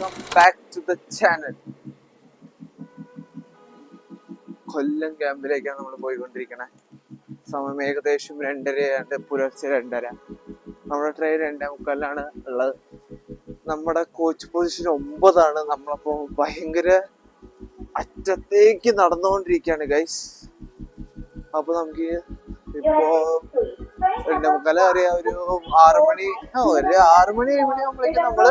Welcome back to the channel Kollam ക്യാമ്പിലേക്കാണ് നമ്മൾ പോയിക്കൊണ്ടിരിക്കണേ. സമയം ഏകദേശം രണ്ടരയാണ്ട് പുലർച്ചെ രണ്ടര. നമ്മുടെ ട്രെയിൻ രണ്ടേ മുക്കാലാണ് ഉള്ളത്. നമ്മുടെ കോച്ച് പൊസിഷൻ ഒമ്പതാണ്. നമ്മളപ്പോ ഭയങ്കര അറ്റത്തേക്ക് നടന്നുകൊണ്ടിരിക്കുകയാണ് ഗൈസ് അപ്പൊ നമുക്ക് ഇപ്പോ രണ്ടേ മുക്കാല അറിയാം ഒരു ആറുമണി ഒരു ആറുമണി മണി ആകുമ്പോഴേക്കും നമ്മൾ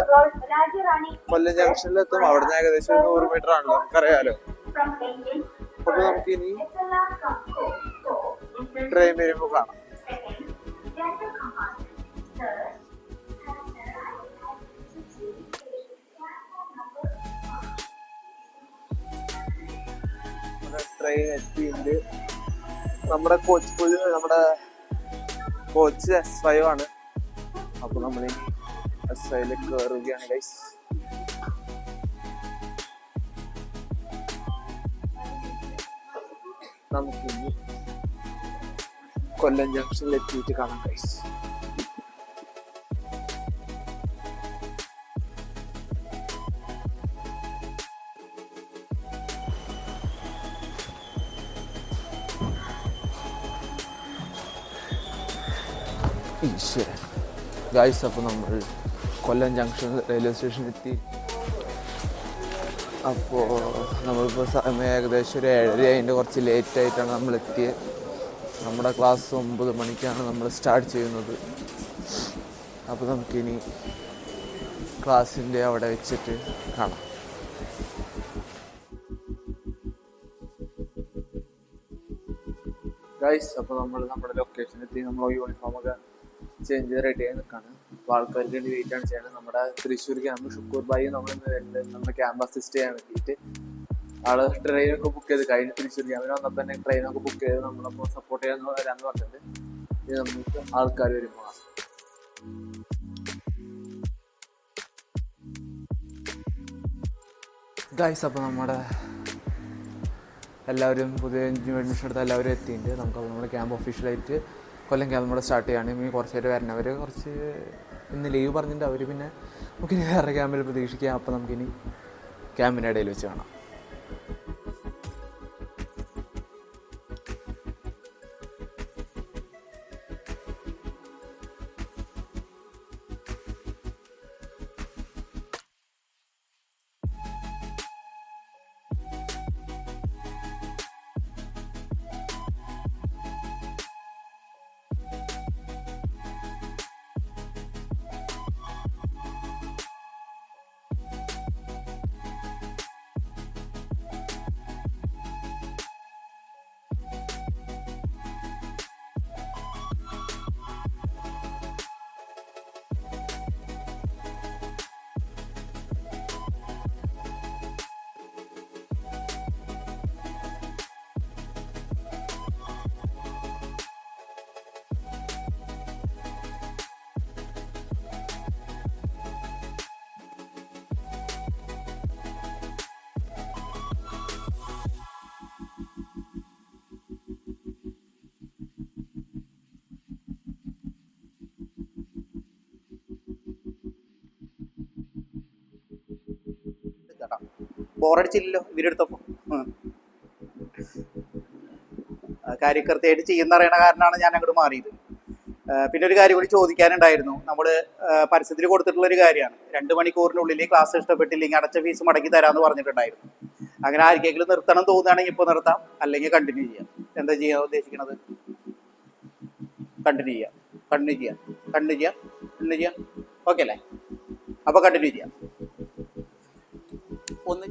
കൊല്ലം ജംഗ്ഷനിൽ എത്തും അവിടുന്ന് ഏകദേശം ഒരു നൂറ് മീറ്റർ ആണല്ലോ നമുക്കറിയാലോ. അപ്പൊ നമുക്ക് ഇനി ട്രെയിൻ വരുമ്പോ കാണാം. ട്രെയിൻ എത്തിയിട്ടുണ്ട്. നമ്മുടെ കോച്ച് നമ്മുടെ കോച്ച് എസ് ഫൈവ് ആണ്. അപ്പൊ നമ്മൾ എസ് ഫൈവിൽ കയറുകയാണ് ഗൈസ് നമുക്ക് കൊല്ലം ജംഗ്ഷനിൽ എത്തിയിട്ട് കാണാം ഗൈസ് ഈശ്വരൻ ഗായ്സ് അപ്പോൾ നമ്മൾ കൊല്ലം ജംഗ്ഷൻ റെയിൽവേ സ്റ്റേഷനിൽ എത്തി. അപ്പോൾ നമ്മളിപ്പോൾ സമയം ഏകദേശം ഒരു ഏഴര അതിന്റെ കുറച്ച് ലേറ്റ് ആയിട്ടാണ് നമ്മൾ എത്തിയത് നമ്മുടെ ക്ലാസ് ഒമ്പത് മണിക്കാണ് നമ്മൾ സ്റ്റാർട്ട് ചെയ്യുന്നത്. അപ്പോൾ നമുക്കിനി ക്ലാസ്സിന്റെ അവിടെ വെച്ചിട്ട് കാണാം. ഗൈസ് അപ്പോൾ നമ്മൾ നമ്മുടെ ലൊക്കേഷനിലെത്തി നമ്മൾ യൂണിഫോം ഒക്കെ ചേഞ്ച് റെഡി ആയി നിൽക്കുകയാണ് അപ്പോൾ ആൾക്കാർക്ക് വേണ്ടി വെയിറ്റ് ആണ് ചെയ്യുന്നത്. നമ്മുടെ തൃശ്ശൂർ ക്യാമ്പ് ഷുക്കൂർ ബായി നമ്മൾ ഇന്ന് വരുന്നുണ്ട് നമ്മുടെ ക്യാമ്പ് അസിസ്റ്റ് ചെയ്യാൻ വേണ്ടിയിട്ട് ആൾ ട്രെയിനൊക്കെ ബുക്ക് ചെയ്ത് കഴിഞ്ഞ് തൃശ്ശൂർ ക്യാമ്പിന് വന്നപ്പോൾ തന്നെ ട്രെയിനൊക്കെ ബുക്ക് ചെയ്ത് നമ്മളപ്പോൾ സപ്പോർട്ട് ചെയ്യാൻ വരാമെന്ന് പറഞ്ഞിട്ട് ഇത് നമുക്ക് ആൾക്കാർ വരുമ്പോൾ ഗൈസ് അപ്പോൾ നമ്മുടെ എല്ലാവരും പുതിയ അഡ്മിഷൻ എടുത്ത എല്ലാവരും എത്തിയിട്ടുണ്ട്. നമുക്കപ്പോൾ നമ്മുടെ ക്യാമ്പ് ഒഫീഷ്യലായിട്ട് കൊല്ലം ക്യാമ്പ് കൂടെ സ്റ്റാർട്ട് ചെയ്യാണ്. ഇനി കുറച്ച് പേര് വരണവർ കുറച്ച് ഇന്ന് ലീവ് പറഞ്ഞിട്ട് അവർ പിന്നെ നമുക്കിനി വേറെ ക്യാമ്പിൽ പ്രതീക്ഷിക്കാം. അപ്പോൾ നമുക്കിനി ക്യാമ്പിന്റെ ഇടയിൽ വെച്ച് കാണാം. ബോറടിച്ചില്ലല്ലോ ഇവരെടുത്തപ്പോ. കാര്യം കൃത്യമായിട്ട് ചെയ്യുന്ന അറിയണ കാരണമാണ് ഞാൻ അങ്ങോട്ട് മാറിയത് പിന്നെ ഒരു കാര്യം കൂടി ചോദിക്കാനുണ്ടായിരുന്നു. നമ്മൾ പരസ്യത്തിൽ കൊടുത്തിട്ടുള്ള ഒരു കാര്യമാണ്. രണ്ട് മണിക്കൂറിനുള്ളിൽ ക്ലാസ് ഇഷ്ടപ്പെട്ടില്ലെങ്കിൽ അടച്ച ഫീസ് മടക്കി തരാമെന്ന് പറഞ്ഞിട്ടുണ്ടായിരുന്നു. അങ്ങനെ ആർക്കെങ്കിലും നിർത്തണം തോന്നുകയാണെങ്കിൽ ഇപ്പോൾ നിർത്താം. അല്ലെങ്കിൽ കണ്ടിന്യൂ ചെയ്യാം. എന്താ ചെയ്യാൻ ഉദ്ദേശിക്കുന്നത് കണ്ടിന്യൂ ചെയ്യാം. കണ്ടിന്യൂ ചെയ്യാം. കണ്ടിന്യൂ ചെയ്യാം. കണ്ടിന്യൂ ചെയ്യാം. ഓക്കെ അല്ലേ? അപ്പോൾ കണ്ടിന്യൂ ചെയ്യാം. ഒന്ന്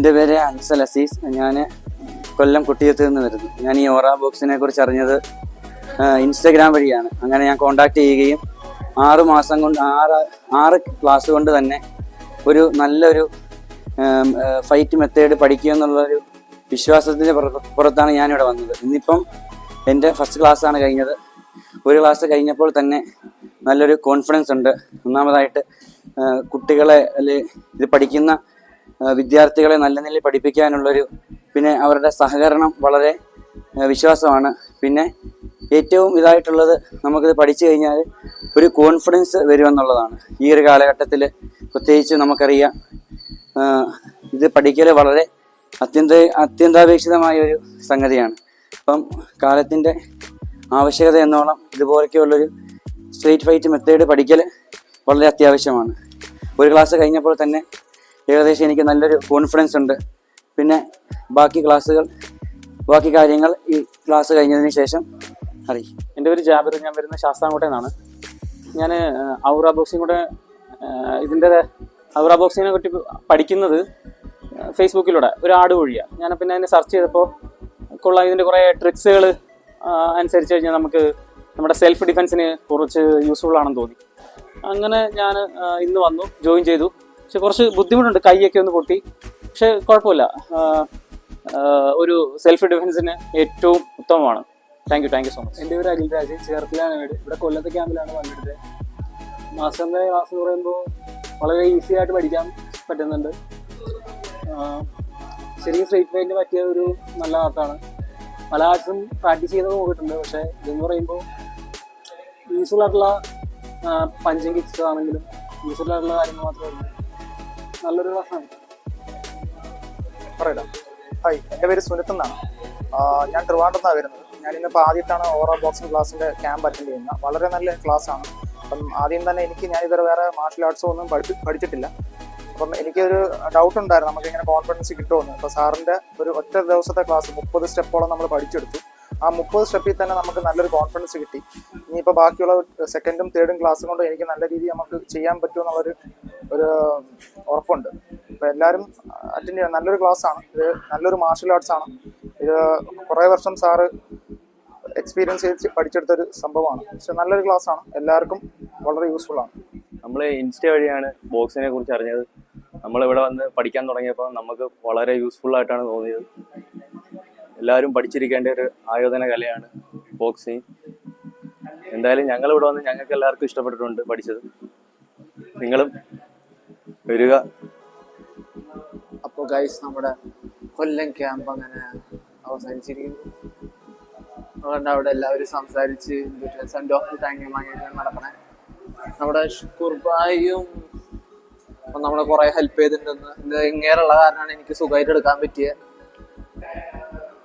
എന്റെ പേര് അൻസൽ അസീസ്. ഞാൻ കൊല്ലം കുട്ടിയത്ത് നിന്ന് വരുന്നു. ഞാൻ ഈ ഓറ ബോക്സിനെ കുറിച്ച് അറിഞ്ഞത് ഇൻസ്റ്റഗ്രാം വഴിയാണ്. അങ്ങനെ ഞാൻ കോണ്ടാക്ട് ചെയ്യുകയും ആറ് മാസം കൊണ്ട് ആറ് ആറ് ക്ലാസ് കൊണ്ട് തന്നെ ഒരു നല്ലൊരു ഫൈറ്റ് മെത്തേഡ് പഠിക്കുക എന്നുള്ളൊരു വിശ്വാസത്തിന്റെ പുറ- പുറത്താണ് ഞാനിവിടെ വന്നത്. ഇന്നിപ്പം എന്റെ ഫസ്റ്റ് ക്ലാസ്സാണ് കഴിഞ്ഞത്. ഒരു ക്ലാസ് കഴിഞ്ഞപ്പോൾ തന്നെ നല്ലൊരു കോൺഫിഡൻസ് ഉണ്ട്. ഒന്നാമതായിട്ട് കുട്ടികളെ അല്ലെ ഇത് പഠിക്കുന്ന വിദ്യാർത്ഥികളെ നല്ല നിലയിൽ പഠിപ്പിക്കാനുള്ളൊരു പിന്നെ അവരുടെ സഹകരണം വളരെ വിശ്വാസമാണ്. പിന്നെ ഏറ്റവും ഇതായിട്ടുള്ളത് നമുക്കിത് പഠിച്ചു കഴിഞ്ഞാൽ ഒരു കോൺഫിഡൻസ് വരുമെന്നുള്ളതാണ്. ഈ ഒരു കാലഘട്ടത്തിൽ പ്രത്യേകിച്ച് നമുക്കറിയാം ഇത് പഠിക്കൽ വളരെ അത്യന്ത അത്യന്താപേക്ഷിതമായ ഒരു സംഗതിയാണ്. അപ്പം കാലത്തിന്റെ ആവശ്യകത എന്നോളം ഇതുപോലൊക്കെയുള്ളൊരു സ്ട്രേറ്റ് ഫൈറ്റ് മെത്തേഡ് പഠിക്കൽ വളരെ അത്യാവശ്യമാണ്. ഒരു ക്ലാസ് കഴിഞ്ഞപ്പോൾ തന്നെ ഏകദേശം എനിക്ക് നല്ലൊരു കോൺഫിഡൻസ് ഉണ്ട്. പിന്നെ ബാക്കി ക്ലാസ്സുകൾ ബാക്കി കാര്യങ്ങൾ ഈ ക്ലാസ് കഴിഞ്ഞതിന് ശേഷം അറിയിക്കും എന്റെ പേര് ജാബിർ ഞാൻ വരുന്ന ശാസ്താംകോട്ടയിൽ നിന്നാണ് ഞാൻ ഔറ ബോക്സിംഗ് കൂടെ ഇതിന്റെ ഔറ ബോക്സിങ്ങിനെ പറ്റി പഠിക്കുന്നത് ഫേസ്ബുക്കിലൂടെ ഒരു ആട് വഴിയാണ് ഞാൻ പിന്നെ അതിനെ സെർച്ച് ചെയ്തപ്പോൾ കൊള്ളാം ഇതിന്റെ കുറേ ട്രിക്സുകൾ അനുസരിച്ച് കഴിഞ്ഞാൽ നമുക്ക് നമ്മുടെ സെൽഫ് ഡിഫെൻസിന് കുറച്ച് യൂസ്ഫുൾ ആണെന്ന് തോന്നി. അങ്ങനെ ഞാൻ ഇന്ന് വന്നു ജോയിൻ ചെയ്തു. പക്ഷെ കുറച്ച് ബുദ്ധിമുട്ടുണ്ട്. കൈയൊക്കെ ഒന്ന് പൊട്ടി. പക്ഷെ കുഴപ്പമില്ല. ഒരു സെൽഫ് ഡിഫെൻസിന് ഏറ്റവും ഉത്തമമാണ്. Thank you thank you so much എന്റെ പേര് അഖിൽരാജ് ചേർത്തലാണ് വീട്. ഇവിടെ കൊല്ലത്തെ ക്യാമ്പിലാണ് വന്നിട്ട് മാസം ക്ലാസ് എന്ന് പറയുമ്പോൾ വളരെ ഈസി ആയിട്ട് പഠിക്കാൻ പറ്റുന്നുണ്ട്. ശരിക്കും സ്ട്രേറ്റ് ഫൈറ്റിന് പറ്റിയ ഒരു നല്ല ആർട്ടാണ്. പല ആർട്സും പ്രാക്ടീസ് ചെയ്ത് നോക്കിയിട്ടുണ്ട് പക്ഷേ ഇതെന്ന് പറയുമ്പോൾ യൂസ്ഫുൾ ആയിട്ടുള്ള പഞ്ചിങ് കിറ്റ്സ് ആണെങ്കിലും യൂസ്ഫുൾ ആയിട്ടുള്ള കാര്യങ്ങൾ മാത്രമേ നല്ലൊരു ക്ലാസ്സാണ്. പറയടാ. ഹായ് എന്റെ പേര് സുനിത്ത് എന്നാണ്. ഞാൻ ട്രിവാൻഡ്രത്താണ് വരുന്നത്. ഞാൻ ഇന്നിപ്പോൾ ആദ്യത്താണ് ഓറോ ബോക്സിംഗ് ക്ലാസ്സിന്റെ ക്യാമ്പ് അറ്റൻഡ് ചെയ്യുന്നത്. വളരെ നല്ല ക്ലാസ്സാണ്. അപ്പം ആദ്യം തന്നെ എനിക്ക് ഞാൻ ഇതുവരെ വേറെ മാർഷൽ ആർട്സോ ഒന്നും പഠിപ്പി പഠിച്ചിട്ടില്ല. അപ്പം എനിക്കൊരു ഡൗട്ട് ഉണ്ടായിരുന്നു. നമുക്ക് ഇങ്ങനെ കോൺഫിഡൻസ് കിട്ടുമെന്ന് അപ്പോൾ സാറിന്റെ ഒരു ഒറ്റ ദിവസത്തെ ക്ലാസ് മുപ്പത് സ്റ്റെപ്പോളം നമ്മൾ പഠിച്ചെടുത്തു. ആ മുപ്പത് സ്റ്റെപ്പിൽ തന്നെ നമുക്ക് നല്ലൊരു കോൺഫിഡൻസ് കിട്ടി. ഇനിയിപ്പോൾ ബാക്കിയുള്ള സെക്കൻഡും തേർഡും ക്ലാസ് കൊണ്ട് എനിക്ക് നല്ല രീതിയിൽ നമുക്ക് ചെയ്യാൻ പറ്റുമെന്നുള്ളൊരു ഒരു ഉറപ്പുണ്ട്. അപ്പോൾ എല്ലാവരും അറ്റൻഡ് ചെയ്യണം നല്ലൊരു ക്ലാസ് ആണ്. ഇത് നല്ലൊരു മാർഷൽ ആർട്സ് ആണ്. ഇത് കുറേ വർഷം സാറ് എക്സ്പീരിയൻസ് ചെയ്ത് പഠിച്ചെടുത്തൊരു സംഭവമാണ്. പക്ഷെ നല്ലൊരു ക്ലാസ് ആണ്. എല്ലാവർക്കും വളരെ യൂസ്ഫുൾ ആണ്. നമ്മൾ ഇൻസ്റ്റ വഴിയാണ് ബോക്സിനെ കുറിച്ച് അറിഞ്ഞത്. നമ്മൾ ഇവിടെ വന്ന് പഠിക്കാൻ തുടങ്ങിയപ്പോൾ നമുക്ക് വളരെ യൂസ്ഫുൾ ആയിട്ടാണ് തോന്നിയത്. എല്ലാവരും പഠിച്ചിരിക്കേണ്ട ഒരു ആയോധന കലയാണ് ബോക്സിങ് എന്തായാലും ഞങ്ങൾ ഇവിടെ വന്ന് ഞങ്ങൾക്ക് എല്ലാവർക്കും ഇഷ്ടപ്പെട്ടിട്ടുണ്ട് പഠിച്ചത്. നിങ്ങളും വരിക. അപ്പോൾ ഗൈസ് നമ്മുടെ കൊല്ലം ക്യാമ്പ് അങ്ങനെ അവസാനിച്ചിരിക്കുന്നു. അതുകൊണ്ട് അവിടെ എല്ലാവരും സംസാരിച്ച് സെൻഡ് ഓഫ് താങ്ക് യു വാങ്ങിയിട്ട് നടക്കണേ. നമ്മുടെ കുർബായും നമ്മളെ കുറെ ഹെൽപ്പ് ചെയ്തിട്ടുണ്ടെന്ന് ഇങ്ങനെയുള്ള കാരണമാണ് എനിക്ക് സുഖമായിട്ട് എടുക്കാൻ പറ്റിയത്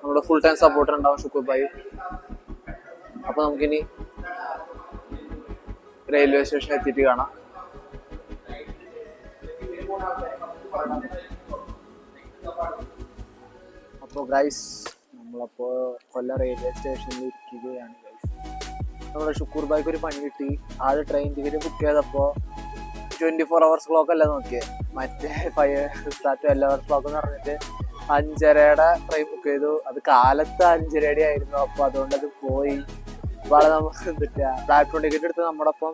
നമ്മുടെ ഫുൾ ടൈം സപ്പോർട്ടർ ഉണ്ടാവും ഷുക്കൂർ ബായി അപ്പൊ നമുക്കിനി റെയിൽവേ സ്റ്റേഷൻ എത്തിയിട്ട് കാണാം. അപ്പോൾ ഗൈസ് നമ്മളപ്പോൾ കൊല്ലം റെയിൽവേ സ്റ്റേഷനിൽ ഇരിക്കുകയാണ് ഗൈസ് നമ്മുടെ ഷുക്കൂർ ബൈക്ക് ഒരു പണി കിട്ടി. ആദ്യം ട്രെയിൻ ടിക്കറ്റ് ബുക്ക് ചെയ്തപ്പോൾ ട്വന്റി ഫോർ അവേഴ്സ് ക്ലോക്ക് അല്ല നോക്കിയത് മറ്റേ ഫൈവ് ട്വൽവ് അവേഴ്സ് ക്ലോക്ക് എന്ന് പറഞ്ഞിട്ട് അഞ്ചരയുടെ ട്രെയിൻ ബുക്ക് ചെയ്തു. അത് കാലത്ത് അഞ്ചരയുടെ ആയിരുന്നു. അപ്പോൾ അതുകൊണ്ട് അത് പോയി. വളരെ നമുക്ക് എന്തിട്ടാ? പ്ലാറ്റ്ഫോം ടിക്കറ്റ് എടുത്ത് നമ്മുടെ ഒപ്പം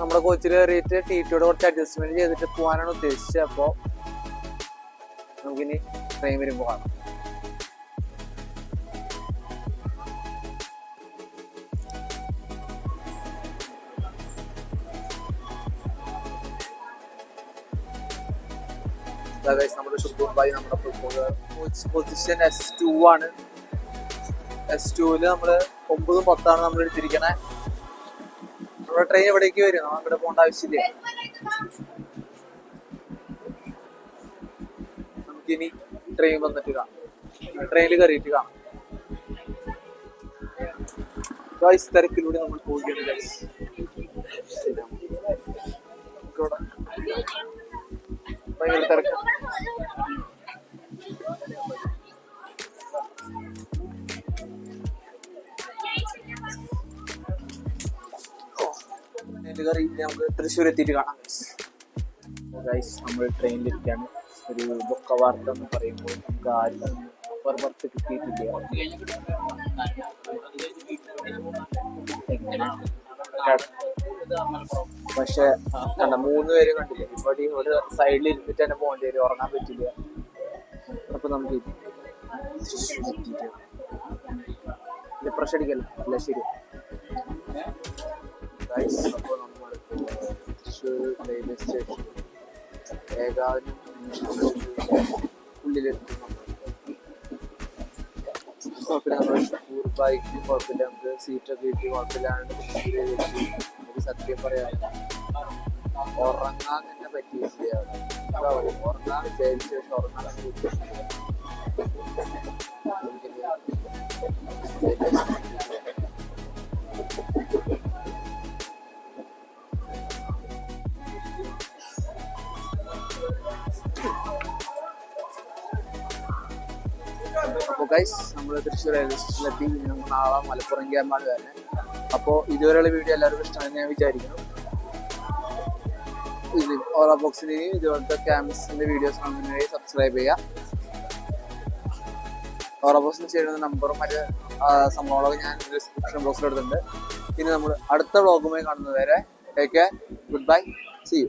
നമ്മുടെ കോച്ചിൽ കയറിയിട്ട് ടി ടിയോട് കുറച്ച് അഡ്ജസ്റ്റ്മെന്റ് ചെയ്തിട്ട് പോകാനാണ് ഉദ്ദേശിച്ചത്. അപ്പോൾ നമുക്കിനി ട്രെയിൻ വരുമ്പോൾ കാണാം. നമ്മുടെ ഷുക്കൂർ ഭായി നമ്മുടെ പൊസിഷൻ എസ് ടു ആണ്. എസ് ടുവിൽ നമ്മൾ ഒമ്പതും പത്താണ് നമ്മൾ എടുത്തിരിക്കണേ. നമ്മുടെ ട്രെയിൻ എവിടേക്ക് വരും ഇവിടെ പോകേണ്ട ആവശ്യമില്ല? നമുക്കിനി ട്രെയിൻ വന്നിട്ട് കാണാം. ട്രെയിനിൽ കയറിയിട്ട് കാണാം. ഗൈസ് തിരക്കിലൂടെ നമ്മൾ പോവുകയാണ് ഗൈസ് ഭയങ്കര തിരക്ക് നമുക്ക് തൃശ്ശൂർ എത്തിയിട്ട് കാണാം ഗൈസ് നമ്മൾ ട്രെയിനിലിരിക്കുകയാണ് ഒരു ദുഃഖ വാർത്ത എന്ന് പറയുമ്പോൾ നമുക്ക് ആരും ഒരു പുറത്ത് കിട്ടിയിട്ടില്ല പക്ഷെ കണ്ട മൂന്ന് പേര് കണ്ടില്ല? ഇവിടെ ഒരു സൈഡിൽ ഇരുന്നിട്ട് തന്നെ പോകേണ്ടി വരും ഉറങ്ങാൻ പറ്റില്ല. അപ്പൊ നമുക്ക് ഡിപ്രഷൻ അടിക്കല്ല? അല്ല ശരി. റെയിൽവേ സ്റ്റേഷൻ ഏകാനും ഉള്ളിലെത്തും കുഴപ്പമില്ല ബൈക്കിൽ കുഴപ്പമില്ല നമുക്ക് സീറ്റൊക്കെ കിട്ടി കുഴപ്പമില്ലാണ്ട് സത്യം പറയാം ഉറങ്ങാൻ തന്നെ പറ്റിയില്ല അവിടെ. അതാ ഉറങ്ങാൻ വിചാരിച്ച പക്ഷെ ഉറങ്ങാൻ പറ്റിയില്ല അപ്പോൾ ഗൈസ് നമ്മൾ തൃശ്ശൂർ റെയിൽവേ സ്റ്റേഷനിലെത്തി ഇനി നമ്മൾ നാളെ മലപ്പുറം ക്യാമ്പാണ് വരുന്നത് അപ്പോൾ ഇതുവരെയുള്ള വീഡിയോ എല്ലാവർക്കും ഇഷ്ടമാണെന്ന് ഞാൻ വിചാരിക്കുന്നു. ഇത് ഓറ ബോക്സിന്റെയും ഇതുപോലത്തെ ക്യാമ്പസിന്റെ വീഡിയോസ് കാണുന്നതിനായി സബ്സ്ക്രൈബ് ചെയ്യുക. ഓറ ബോക്സിന് ചെയ്യുന്ന നമ്പറും മറ്റ് സംഭവങ്ങളൊക്കെ ഞാൻ ഡിസ്ക്രിപ്ഷൻ ബോക്സിൽ എടുത്തിട്ടുണ്ട് ഇനി നമ്മൾ അടുത്ത വ്ളോഗുമായി കാണുന്നത് വരെ take care goodbye see you